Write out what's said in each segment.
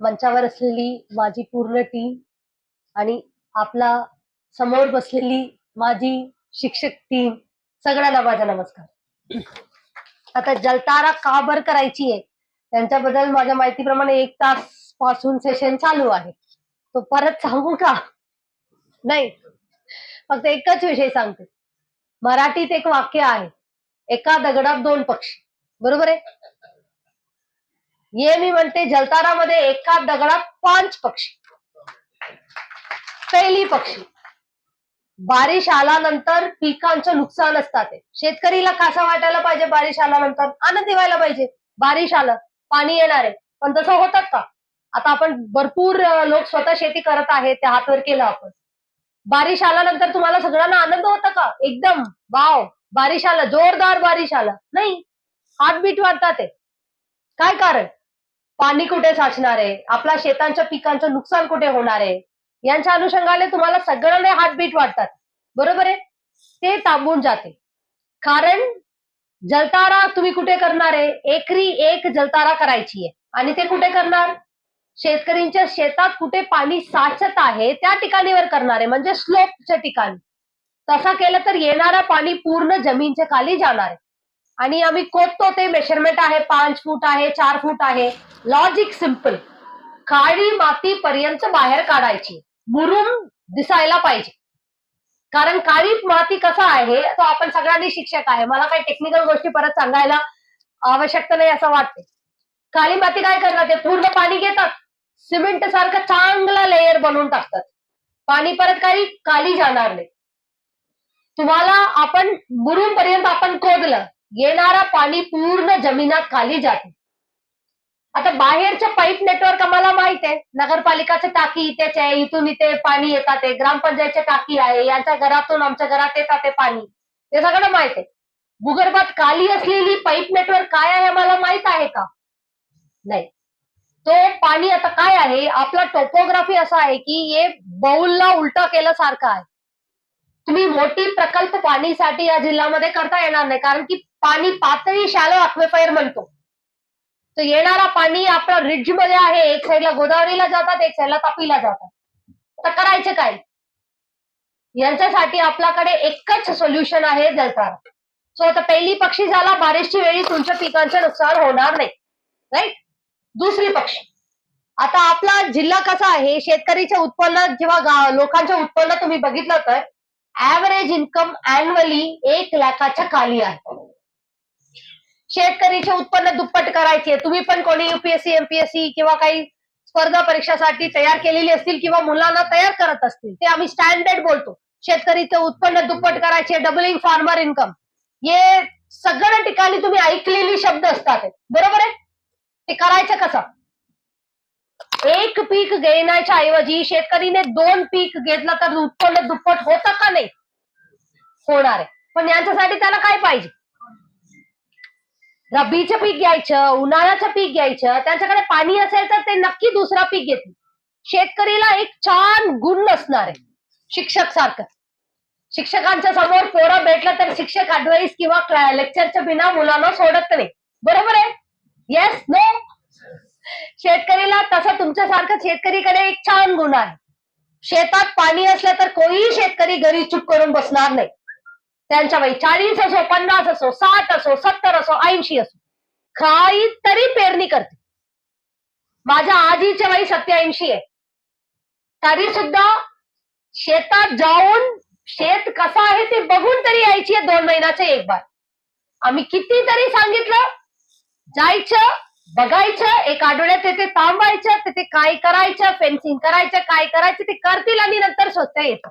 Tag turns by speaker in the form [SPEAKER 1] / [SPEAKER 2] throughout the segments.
[SPEAKER 1] मंचावर असलेली माझी पूर्ण टीम आणि आपला समोर बसलेली माझी शिक्षक टीम सगळ्यांना माझा नमस्कार. आता जलतारा का बर करायची आहे? त्यांच्याबद्दल माझ्या माहितीप्रमाणे एक तासपासून सेशन चालू आहे. तो परत सांगू का? नाही. फक्त एकच विषय सांगते. मराठीत एक वाक्य आहे. एका दगडात दोन पक्षी. बरोबर आहे? ये मी म्हणते जलतारामध्ये एका दगडात पाच पक्षी. पहिली पक्षी. बारिश आल्यानंतर पिकांचं नुकसान असतात ते. शेतकरीला कसं वाटायला पाहिजे बारिश आल्यानंतर आनंदी व्हायला पाहिजे. बारिश आलं पाणी येणार आहे. पण तसं होतात का? आता आपण भरपूर लोक स्वतः शेती करत आहेत त्या हातवर केलं आपण. बारिश आल्यानंतर तुम्हाला सगळ्यांना आनंद होता का? एकदम. वाव. बारिश आलं जोरदार बारिश आलं. नाही. हार्टबीट वाढतात ते. काय कारण? पाणी कुठे साचणार आहे? आपल्या शेतांच्या पिकांचं नुकसान कुठे होणार आहे? यांच्या अनुषंगाने तुम्हाला सगळ्यांना हार्टबीट वाटतात. बरोबर आहे? ते थांबून जाते. कारण जलतारा तुम्ही कुठे करणार आहे? एकरी एक जलतारा करायची आहे. आणि ते कुठे करणार? शेतकऱ्यांच्या शेतात कुठे पाणी साचत आहे त्या ठिकाणीवर करणार आहे. म्हणजे स्लोपच्या ठिकाणी. तसा केलं तर येणारा पाणी पूर्ण जमीनच्या खाली जाणार आहे. आणि आम्ही कोदतो ते मेजरमेंट आहे पाच फूट आहे चार फूट आहे. लॉजिक सिंपल काळी माती पर्यंत बाहेर काढायची. मुरुम दिसायला पाहिजे. कारण काळी माती कसा आहे तो आपण सगळ्यांनी शिक्षक आहे. मला काही टेक्निकल गोष्टी परत सांगायला आवश्यकता नाही असं वाटते काळी माती काय करणार ते पूर्ण पाणी घेतात. सिमेंट सारखं चांगला लेयर बनवून टाकतात. पाणी परत काही खाली जाणार नाही. तुम्हाला आपण मुरुम पर्यंत आपण कोदलं येणारा पाणी पूर्ण जमिनात खाली जाते. आता बाहेरच्या पाईप नेटवर्क आम्हाला माहीत आहे. नगरपालिकाचं टाकी इथेच आहे इथून इथे पाणी येतात ते ग्रामपंचायतची टाकी आहे यांच्या घरातून आमच्या घरात येतात ते पाणी. ते सगळं माहीत आहे. भूगर्भात खाली असलेली पाईप नेटवर्क काय आहे आम्हाला माहीत आहे का? नाही. तो पाणी आता काय आहे? आपला टोपोग्राफी असा आहे की हे बाऊलला उलटा केल्यासारखं आहे. तुम्ही मोठी प्रकल्प पाणीसाठी या जिल्ह्यामध्ये करता येणार नाही कारण की पाणी पातळी शॅलो अक्वेफायर म्हणतो. तर येणारा पाणी आपला रिजमध्ये आहे एक साईडला गोदावरीला जातात एक साईडला तापीला जातात. तर करायचं काय? यांच्यासाठी आपल्याकडे एकच सोल्युशन आहे जलतारा सो आता पहिली पक्षी झाला बारिशची वेळी तुमच्या पिकांचं नुकसान होणार नाही. राईट दुसरी पक्षी. आता आपला जिल्हा कसा आहे शेतकरीच्या उत्पन्न जेव्हा लोकांच्या उत्पन्न तुम्ही बघितलं तर ऍव्हरेज इन्कम अॅन्युअली एक लाखाच्या खाली आहे. शेतकरीचे उत्पन्न दुप्पट करायचे. तुम्ही पण कोणी युपीएससी एमपीएससी किंवा काही स्पर्धा परीक्षासाठी तयार केलेली असतील किंवा मुलांना तयार करत असतील ते आम्ही स्टँडर्ड बोलतो. शेतकरीचं उत्पन्न दुप्पट करायचे डबलिंग फार्मर इन्कम हे सगळ्या ठिकाणी तुम्ही ऐकलेली शब्द असतात. बरोबर आहे? ते करायचं कसं? एक पीक घेण्याच्या ऐवजी शेतकरीने दोन पीक घेतलं तर उत्पन्न दुप्पट होतं का नाही? होणार आहे. पण यांच्यासाठी त्याला काय पाहिजे? रब्बीचं पीक घ्यायचं उन्हाळ्याचं पीक घ्यायचं त्यांच्याकडे पाणी असेल तर ते नक्की दुसरा पीक घेतील. शेतकरीला एक छान गुण असणार आहे शिक्षक सारखं. शिक्षकांच्या समोर पोरं भेटलं तर शिक्षक अडवाईस किंवा लेक्चरच्या बिना मुलांना सोडत नाही. बरोबर आहे? येस नो शेतकरीला तसं तुमच्यासारखं शेतकरीकडे एक छान गुण आहे. शेतात पाणी असलं तर कोणीही शेतकरी घरी चुप करून बसणार नाही. त्यांच्या वय चाळीस असो पन्नास असो साठ असो सत्तर असो ऐंशी असो. काहीतरी पेरणी करते. माझ्या आजीच्या वय सत्याऐंशी आहे. तरी सुद्धा शेतात जाऊन शेत कसा आहे ते बघून तरी यायची आहे दोन महिन्याचे एक बार. आम्ही कितीतरी सांगितलं जायचं बघायचं एक आठवड्यात तेथे थांबायचं तेथे काय करायचं फेन्सिंग करायचं काय करायचं ते करतील आणि नंतर स्वतः येतं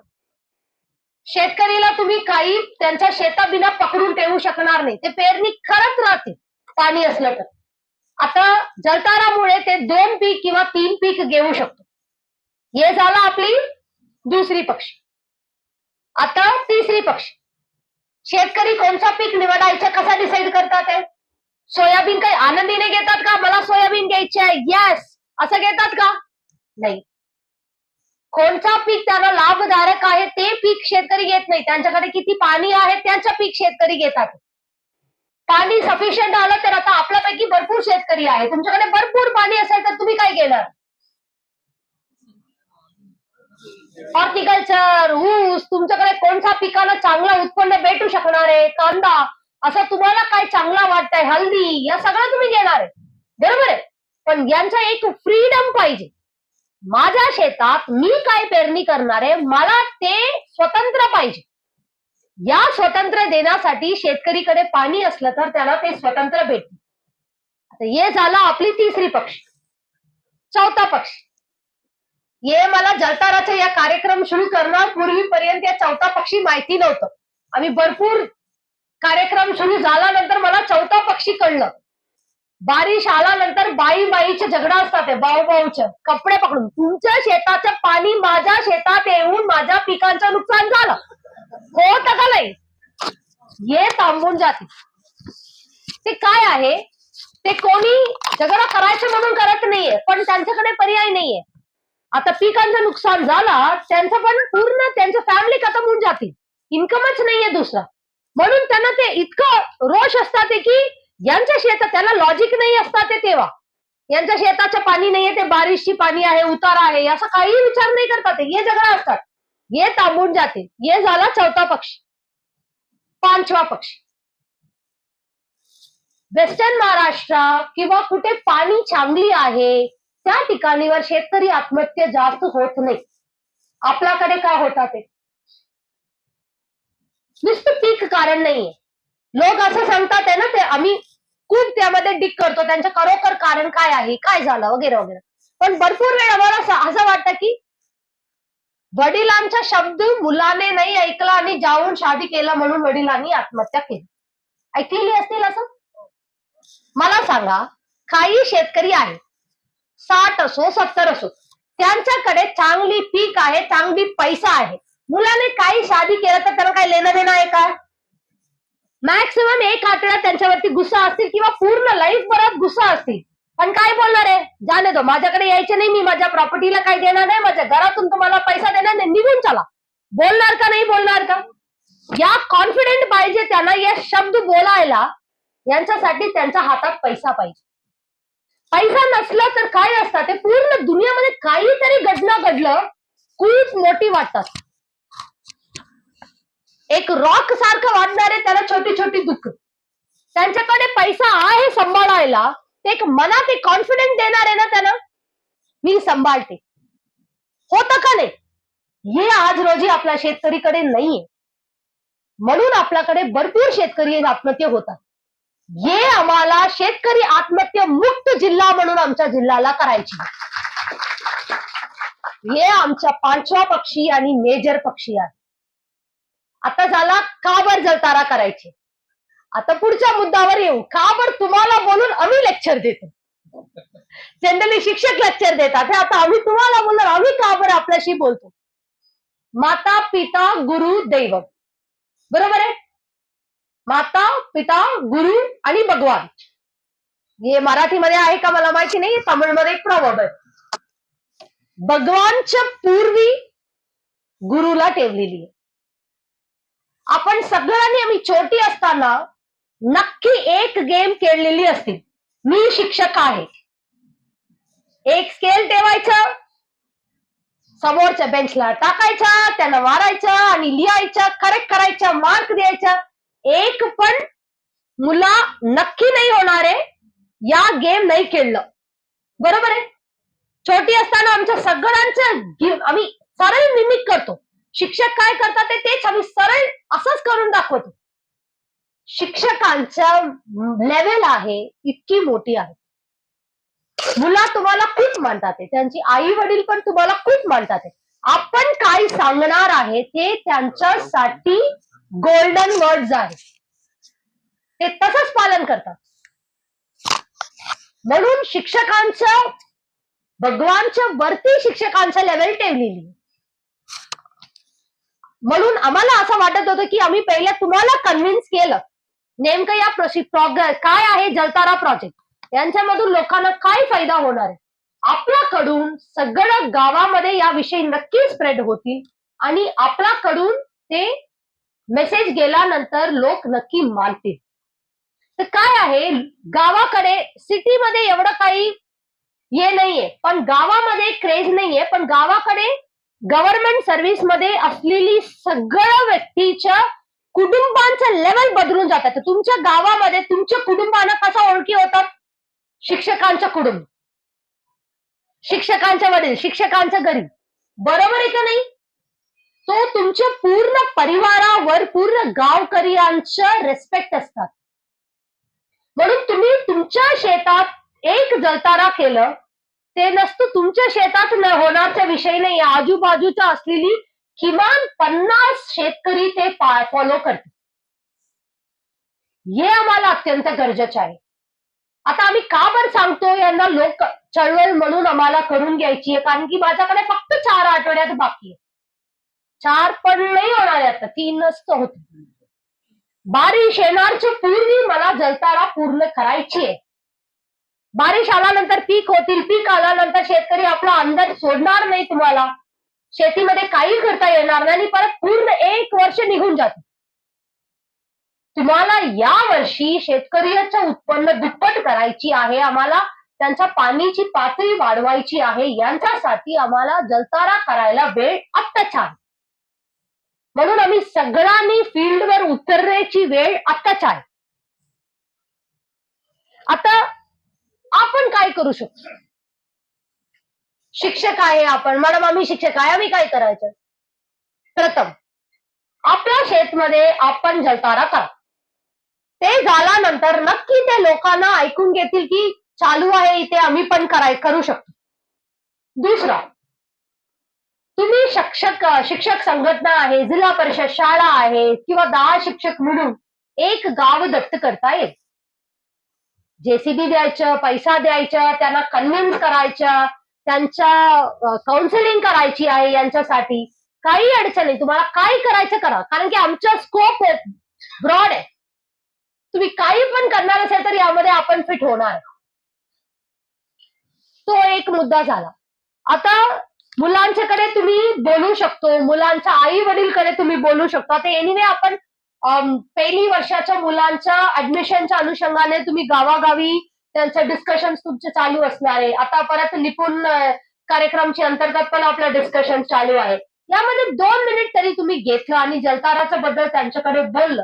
[SPEAKER 1] शेतकरीला तुम्ही काही त्यांच्या शेताबिना पकडून ठेवू शकणार नाही. ते पेरणी करत राहते पाणी असलं तर. आता जलतारामुळे ते दोन पीक किंवा तीन पीक घेऊ शकतो. हे झालं आपली दुसरी पक्षी. आता तिसरी पक्षी. शेतकरी कोणचा पीक निवडायचं कसा डिसाईड करतात आहे सोयाबीन काही आनंदीने घेतात का? मला सोयाबीन घ्यायची आहे. येस असं घेतात का? नाही. कोणता पीक त्यांना लाभदायक आहे ते पीक शेतकरी घेत नाही. त्यांच्याकडे किती पाणी आहे त्यांचं पीक शेतकरी घेतात पाणी सफिशियंट आलं तर आता आपल्यापैकी भरपूर शेतकरी आहे. तुमच्याकडे भरपूर पाणी असेल तर तुम्ही काय केलं? हॉर्टिकल्चर ऊस तुमच्याकडे कोणत्या पिकाला चांगलं उत्पन्न भेटू शकणार आहे? कांदा असं तुम्हाला काय चांगला वाटतंय? हल्दी या सगळं तुम्ही घेणार आहे. बरोबर आहे? पण यांचा एक फ्रीडम पाहिजे. माझ्या शेतात मी काय पेरणी करणार आहे मला ते स्वतंत्र पाहिजे. या स्वतंत्र देण्यासाठी शेतकरीकडे पाणी असलं तर त्याला ते स्वतंत्र भेटते. आता हे झालं आपली तिसरी पक्ष. चौथा पक्ष. हे मला जलताराचा या कार्यक्रम सुरू करणार पूर्वीपर्यंत या चौथा पक्षी माहिती नव्हतं. आम्ही भरपूर कार्यक्रम सुरू झाल्यानंतर मला चौथा पक्षी कळलं. बारिश आल्यानंतर बाई बाईचे झगडा असतात ते भाऊ भाऊचे कपडे पकडून. तुमच्या शेताचं पाणी माझ्या शेतात येऊन माझ्या पिकांचं नुकसान झालं. होत का नाही? हे थांबून जाते. ते काय आहे? ते कोणी झगडा करायचं म्हणून करत नाहीये पण त्यांच्याकडे पर्याय नाहीये. आता पिकांचं नुकसान झाला त्यांचं पण पूर्ण त्यांच्या फॅमिली खतम होऊन जाते. इन्कमच नाहीये दुसरा. म्हणून त्यांना ते इतकं रोष असतात की यांच्या शेतात त्याला लॉजिक नाही असतात ते तेव्हा. यांच्या शेताचं पाणी नाहीये ते बारिशची पाणी आहे उतार आहे याचा काही विचार नाही करतात ते. हे असतात. हे तांबून जाते. ये झाला चौथा पक्षी. पाचवा पक्षी. वेस्टर्न महाराष्ट्र किंवा कुठे पाणी चांगली आहे त्या ठिकाणीवर शेतकरी आत्महत्या जास्त होत नाही. आपल्याकडे काय होतात ते? नुसतं पीक कारण नाहीये. लोक असं सांगतात आहे ना ते आम्ही खूप त्यामध्ये डिक करतो. त्यांचं खरोखर कारण काय आहे? काय झालं? वगैरे वगैरे. पण भरपूर वेळ आम्हाला असं असं वाटतं की वडिलांचा शब्द मुलाने नाही ऐकला आणि जाऊन शादी केला म्हणून वडिलांनी आत्महत्या केली. ऐकलेली असतील असं? मला सांगा काही शेतकरी आहे साठ असो सत्तर असो त्यांच्याकडे चांगली पीक आहे चांगली पैसा आहे. मुलाने काही शादी केलं तर त्याला काही लेणं देणं आहे का? मॅक्सिमम एक आठवड्यात त्यांच्यावरती गुस्सा असतील किंवा पूर्ण लाईफ भरात गुस्सा असतील. पण काय बोलणार आहे? जाणे दो माझ्याकडे यायचे नाही मी माझ्या प्रॉपर्टीला काही देणार नाही माझ्या घरातून तुम्हाला पैसा देणार नाही निघून चला. बोलणार का नाही बोलणार का? या कॉन्फिडेंट पाहिजे त्यांना या शब्द बोलायला यांच्यासाठी त्यांच्या हातात पैसा पाहिजे. पैसा नसला तर काय असतात ते पूर्ण दुनियामध्ये काहीतरी घडलं घडलं खूप मोठी वाटतात. एक रॉक सारखं वाढणारे त्याला छोटी छोटी दुःख. त्यांच्याकडे पैसा आहे सांभाळायला ते एक मनात एक कॉन्फिडन्स देणार आहे ना त्यांना मी सांभाळते. होतं का नाही? हे आज रोजी आपल्या शेतकरीकडे नाहीये. म्हणून आपल्याकडे भरपूर शेतकरी आत्महत्या होतात. हे आम्हाला शेतकरी आत्महत्या मुक्त जिल्हा म्हणून आमच्या जिल्ह्याला करायची. हे आमच्या पाचवा पक्षी आणि मेजर पक्षी आहे. आता झाला का बर जलतारा करायची? आता पुढच्या मुद्द्यावर येऊ. का बर तुम्हाला बोलून आम्ही लेक्चर देतो? जनरली शिक्षक लेक्चर देतात. हे आता आम्ही तुम्हाला बोलणार आम्ही का बरं आपल्याशी बोलतो? माता पिता गुरु दैव. बरोबर आहे? माता पिता गुरु आणि भगवान. हे मराठीमध्ये आहे का मला माहिती नाही तामिळमध्ये एक प्रभाव आहे. भगवानच्या पूर्वी गुरुला ठेवलेली आहे. आपण सगळ्यांनी आम्ही छोटी असताना नक्की एक गेम खेळलेली असते. मी शिक्षक आहे. एक स्केल ठेवायचं समोरच्या बेंचला टाकायचा त्याला मारायचं आणि लिहायचं करेक्ट करायचं मार्क द्यायचा. एक पण मुला नक्की नाही होणार आहे. या गेम नाही खेळलं. बरोबर आहे? छोटी असताना आमच्या सगळ्यांचं आम्ही सरळ मिमिक करतो. शिक्षक काय करतात तेच आम्ही सरळ असंच करून दाखवतो. शिक्षकांच्या लेवल आहे इतकी मोठी आहे. मुला तुम्हाला खूप मानतात त्यांची आई वडील पण तुम्हाला खूप मानतात आपण काय सांगणार आहे ते त्यांच्यासाठी गोल्डन वर्ड्स आहे ते तसंच पालन करतात. म्हणून शिक्षकांचं भगवानच्या वरती शिक्षकांचं लेवल ठेवलेली आहे. म्हणून आम्हाला असं वाटत होतं की आम्ही पहिल्या तुम्हाला कन्व्हिन्स केलं. नेमकं या प्रोग्रेस काय आहे जलतारा प्रोजेक्ट यांच्यामधून लोकांना काय फायदा होणार आहे? आपल्याकडून सगळं गावामध्ये याविषयी नक्की स्प्रेड होतील आणि आपल्याकडून ते मेसेज गेल्यानंतर लोक नक्की मानतील. तर काय आहे? गावाकडे सिटीमध्ये एवढं काही हे नाहीये. पण गावामध्ये क्रेज नाहीये. पण गावाकडे गव्हर्नमेंट सर्व्हिसमध्ये असलेली सगळ्या व्यक्तीच्या कुटुंबांचं लेवल बदलून जातात. तुमच्या गावामध्ये तुमच्या कुटुंबांना कसा ओळखी होतात? शिक्षकांचं कुटुंब. शिक्षकांच्या वडील शिक्षकांच्या घरी. बरोबर आहे का नाही? तो तुमच्या पूर्ण परिवारावर पूर्ण गावकऱ्यांचं रेस्पेक्ट असतात. म्हणून तुम्ही तुमच्या शेतात एक जलतारा केलं ते नसतं तुमच्या शेतात न होणारच्या विषय नाही. आजूबाजूच्या असलेली किमान पन्नास शेतकरी ते फॉलो करतात. हे आम्हाला अत्यंत गरजेचं आहे. आता आम्ही का बरं सांगतो यांना लोक चळवळ म्हणून आम्हाला करून घ्यायची आहे. कारण की माझ्याकडे फक्त चार आठवड्यात बाकी आहे. चार पण नाही होणार आता तीनच तर होत. बारिश येणारच्या पूर्वी मला जलतारा पूर्ण करायची आहे. बारिश आल्यानंतर पीक होतील पीक आल्यानंतर शेतकरी आपला अंदाज सोडणार नाही तुम्हाला. शेतीमध्ये काही करता येणार नाही परत पूर्ण एक वर्ष निघून जाते. तुम्हाला या वर्षी शेतकऱ्याचं उत्पन्न दुप्पट करायची आहे आम्हाला त्यांच्या पाण्याची पातळी वाढवायची आहे यांच्यासाठी आम्हाला जलतारा करायला वेळ आत्ताच आहे म्हणून आम्ही सगळ्यांनी फील्डवर उतरण्याची वेळ आत्ताच आहे आता आपण काय करू शकतो? शिक्षक आहे आपण. मॅडम आम्ही शिक्षक आहे. आम्ही काय करायचं? प्रथम आपल्या शेतमध्ये आपण जलतारा करा. ते झाल्यानंतर नक्की ते लोकांना ऐकून घेतील की चालू आहे इथे आम्ही पण कराय करू शकतो. दुसरा तुम्ही शिक्षक शिक्षक संघटना आहे जिल्हा परिषद शाळा आहे किंवा दहा शिक्षक मिळून एक गाव दत्त करता येईल. जेसीबी द्यायचं पैसा द्यायचा त्यांना कन्व्हिन्स करायचं त्यांच्या काउन्सिलिंग करायची आहे यांच्यासाठी काही अडचण नाही. तुम्हाला काय करायचं करा. कारण की आमचा स्कोप ब्रॉड आहे. तुम्ही काही पण करणार असेल तर यामध्ये आपण फिट होणार. तो एक मुद्दा झाला. आता मुलांच्याकडे तुम्ही बोलू शकतो. मुलांच्या आई वडीलकडे तुम्ही बोलू शकता. आता एनिवे आपण पहिली वर्षाच्या मुलांच्या ऍडमिशनच्या अनुषंगाने तुम्ही गावागावी त्यांचं डिस्कशन तुमचे चालू असणार आहे. आता परत निपुण अ, कार्यक्रमची अंतर्गत पण आपलं डिस्कशन चालू आहे यामध्ये दोन मिनिट तरी तुम्ही घेतलं आणि जलताराच्या बद्दल त्यांच्याकडे बोललं.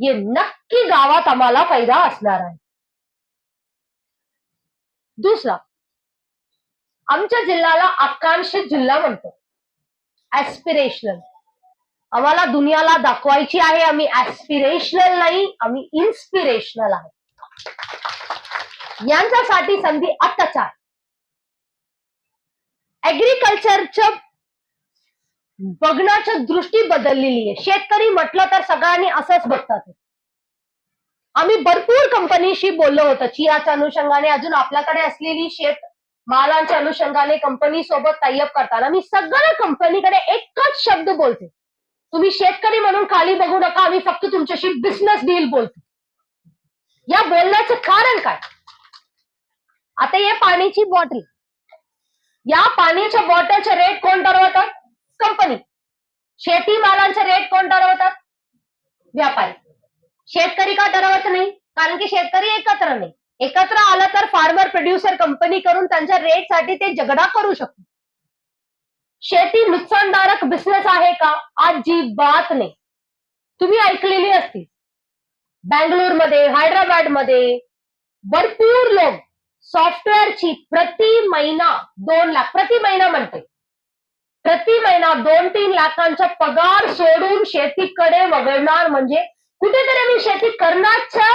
[SPEAKER 1] हे नक्की गावात आम्हाला फायदा असणार आहे. दुसरा आमच्या जिल्ह्याला आकांक्षित जिल्हा म्हणतो. ऍस्पिरेशनल आम्हाला दुनियाला दाखवायची आहे. आम्ही ऍस्पिरेशनल नाही आम्ही इन्स्पिरेशनल आहे. यांच्यासाठी संधी आत्ताच आहे. ऍग्रिकल्चरच्या बघण्याच्या दृष्टी बदललेली आहे. शेतकरी म्हटलं तर सगळ्यांनी असंच बघतात. आम्ही भरपूर कंपनीशी बोललो होतो. चियाच्या अनुषंगाने अजून आपल्याकडे असलेली शेत मालांच्या अनुषंगाने कंपनी सोबत टाईअप करताना मी सगळ्या कंपनीकडे एकच शब्द बोलते. तुम्ही शेतकरी म्हणून खाली बघू नका आम्ही फक्त तुमच्याशी बिझनेस डील बोलतो. या बोलण्याचं कारण काय? आता हे पाण्याची बॉटल या पाण्याच्या बॉटलचे रेट कोण ठरवतात? कंपनी शेती मालांचे रेट कोण ठरवतात? व्यापारी. शेतकरी का ठरवत नाही? कारण की शेतकरी एकत्र नाही. एकत्र आलं तर फार्मर प्रोड्युसर कंपनी करून त्यांच्या रेटसाठी ते झगडा करू शकतो शेती नुकसानदारक बिझनेस आहे का? अजिबात नाही. तुम्ही ऐकलेली असतील. बँगलोरमध्ये हैदराबादमध्ये भरपूर लोक सॉफ्टवेअरची प्रति महिना दोन लाख प्रति महिना म्हणते. प्रति महिना दोन तीन लाखांचा पगार सोडून शेतीकडे वगळणार म्हणजे कुठेतरी आम्ही शेती करण्याच्या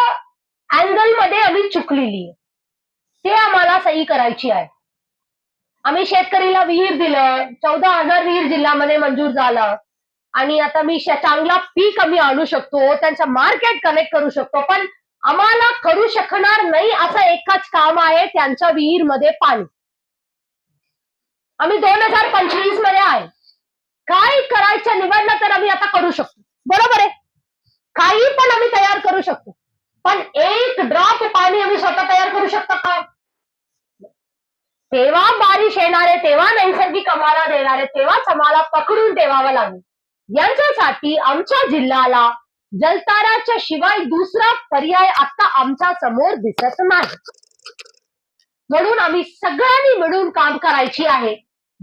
[SPEAKER 1] अँगलमध्ये आम्ही चुकलेली आहे. ते आम्हाला सही करायची आहे. आम्ही शेतकरीला विहीर दिलं चौदा हजार विहीर जिल्ह्यामध्ये मंजूर झालं. आणि आता मी चांगला पीक आम्ही आणू शकतो त्यांचा मार्केट कनेक्ट करू शकतो पण आम्हाला करू शकणार नाही असं एकच काम आहे त्यांच्या विहीरमध्ये पाणी. आम्ही दोन हजार पंचवीसमध्ये आहे. काय करायचं निवडलं तर आम्ही आता करू शकतो. बरोबर आहे? काही पण आम्ही तयार करू शकतो. पण एक ड्रॉप पाणी आम्ही स्वतः तयार करू शकतो का? तेव्हा बारिश येणारे तेव्हा नैसर्गिक आम्हाला देणारे तेव्हाच आम्हाला पकडून ठेवावं लागेल. यांच्यासाठी आमच्या जिल्ह्याला जलताराच्या शिवाय दुसरा पर्याय आता आमच्यासमोर दिसत नाही. म्हणून आम्ही सगळ्यांनी मिळून काम करायची आहे.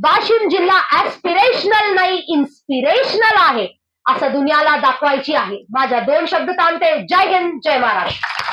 [SPEAKER 1] वाशिम जिल्हा ऍस्पिरेशनल नाही इन्स्पिरेशनल आहे. असं दुनियाला दाखवायची आहे. माझ्या दोन शब्द थांबते. जय हिंद जय महाराष्ट्र.